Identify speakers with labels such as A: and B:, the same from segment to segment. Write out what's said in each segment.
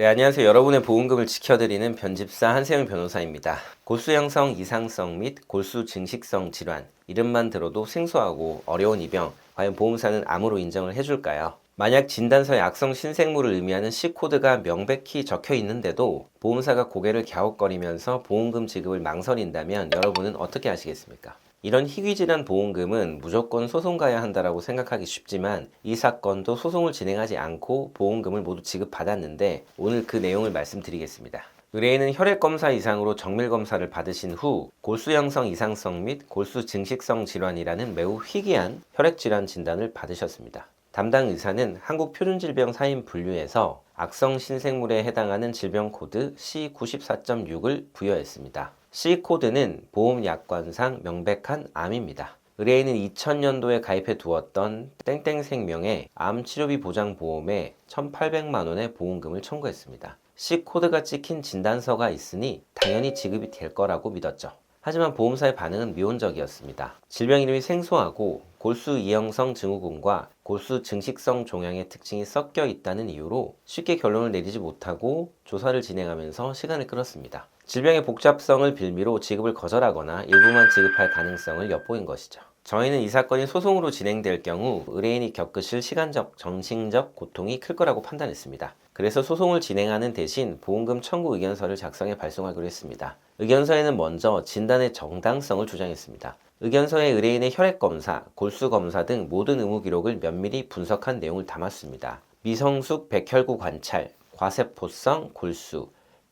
A: 네, 안녕하세요. 여러분의 보험금을 지켜드리는 변집사 한세영 변호사입니다. 골수 형성 이상성 및 골수 증식성 질환, 이름만 들어도 생소하고 어려운 이 병, 과연 보험사는 암으로 인정을 해줄까요? 만약 진단서에 악성 신생물을 의미하는 C코드가 명백히 적혀 있는데도 보험사가 고개를 갸웃거리면서 보험금 지급을 망설인다면 여러분은 어떻게 하시겠습니까? 이런 희귀질환 보험금은 무조건 소송 가야 한다라고 생각하기 쉽지만 이 사건도 소송을 진행하지 않고 보험금을 모두 지급받았는데 오늘 그 내용을 말씀드리겠습니다. 의뢰인은 혈액 검사 이상으로 정밀 검사를 받으신 후 골수 형성 이상성 및 골수 증식성 질환이라는 매우 희귀한 혈액 질환 진단을 받으셨습니다. 담당 의사는 한국표준질병 사인 분류에서 악성 신생물에 해당하는 질병 코드 C94.6을 부여했습니다. C코드는 보험약관상 명백한 암입니다. 의뢰인은 2000년도에 가입해 두었던 땡땡생명의 암 치료비 보장 보험에 1,800만 원의 보험금을 청구했습니다. C코드가 찍힌 진단서가 있으니 당연히 지급이 될 거라고 믿었죠. 하지만 보험사의 반응은 미온적이었습니다. 질병 이름이 생소하고 골수 이형성 증후군과 골수 증식성 종양의 특징이 섞여 있다는 이유로 쉽게 결론을 내리지 못하고 조사를 진행하면서 시간을 끌었습니다. 질병의 복잡성을 빌미로 지급을 거절하거나 일부만 지급할 가능성을 엿보인 것이죠. 저희는 이 사건이 소송으로 진행될 경우 의뢰인이 겪으실 시간적, 정신적 고통이 클 거라고 판단했습니다. 그래서 소송을 진행하는 대신 보험금 청구 의견서를 작성해 발송하기로 했습니다. 의견서에는 먼저 진단의 정당성을 주장했습니다. 의견서에 의뢰인의 혈액 검사, 골수 검사 등 모든 의무 기록을 면밀히 분석한 내용을 담았습니다. 미성숙 백혈구 관찰, 과세포성 골수,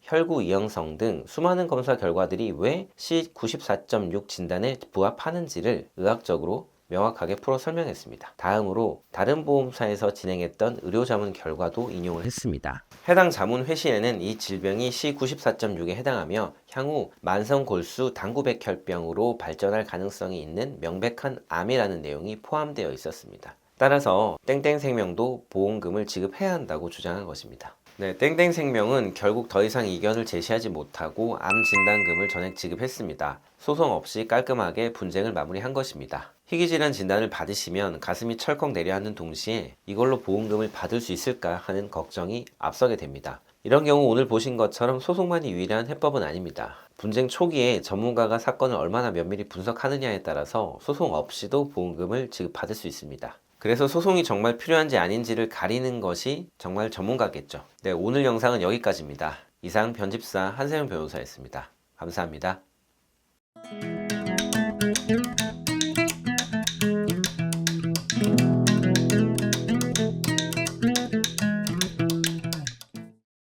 A: 혈구 이형성 등 수많은 검사 결과들이 왜 C94.6 진단에 부합하는지를 의학적으로 명확하게 풀어 설명했습니다. 다음으로 다른 보험사에서 진행했던 의료 자문 결과도 인용을 했습니다. 해당 자문 회신에는 이 질병이 C94.6에 해당하며 향후 만성 골수 당구백혈병으로 발전할 가능성이 있는 명백한 암이라는 내용이 포함되어 있었습니다. 따라서 땡땡 생명도 보험금을 지급해야 한다고 주장한 것입니다. 네, 땡땡 생명은 결국 더 이상 이견을 제시하지 못하고 암 진단금을 전액 지급했습니다. 소송 없이 깔끔하게 분쟁을 마무리한 것입니다. 희귀질환 진단을 받으시면 가슴이 철컥 내려앉는 동시에 이걸로 보험금을 받을 수 있을까 하는 걱정이 앞서게 됩니다. 이런 경우 오늘 보신 것처럼 소송만이 유일한 해법은 아닙니다. 분쟁 초기에 전문가가 사건을 얼마나 면밀히 분석하느냐에 따라서 소송 없이도 보험금을 지급받을 수 있습니다. 그래서 소송이 정말 필요한지 아닌지를 가리는 것이 정말 전문가겠죠. 네, 오늘 영상은 여기까지입니다. 이상 편집사 한세영 변호사였습니다. 감사합니다.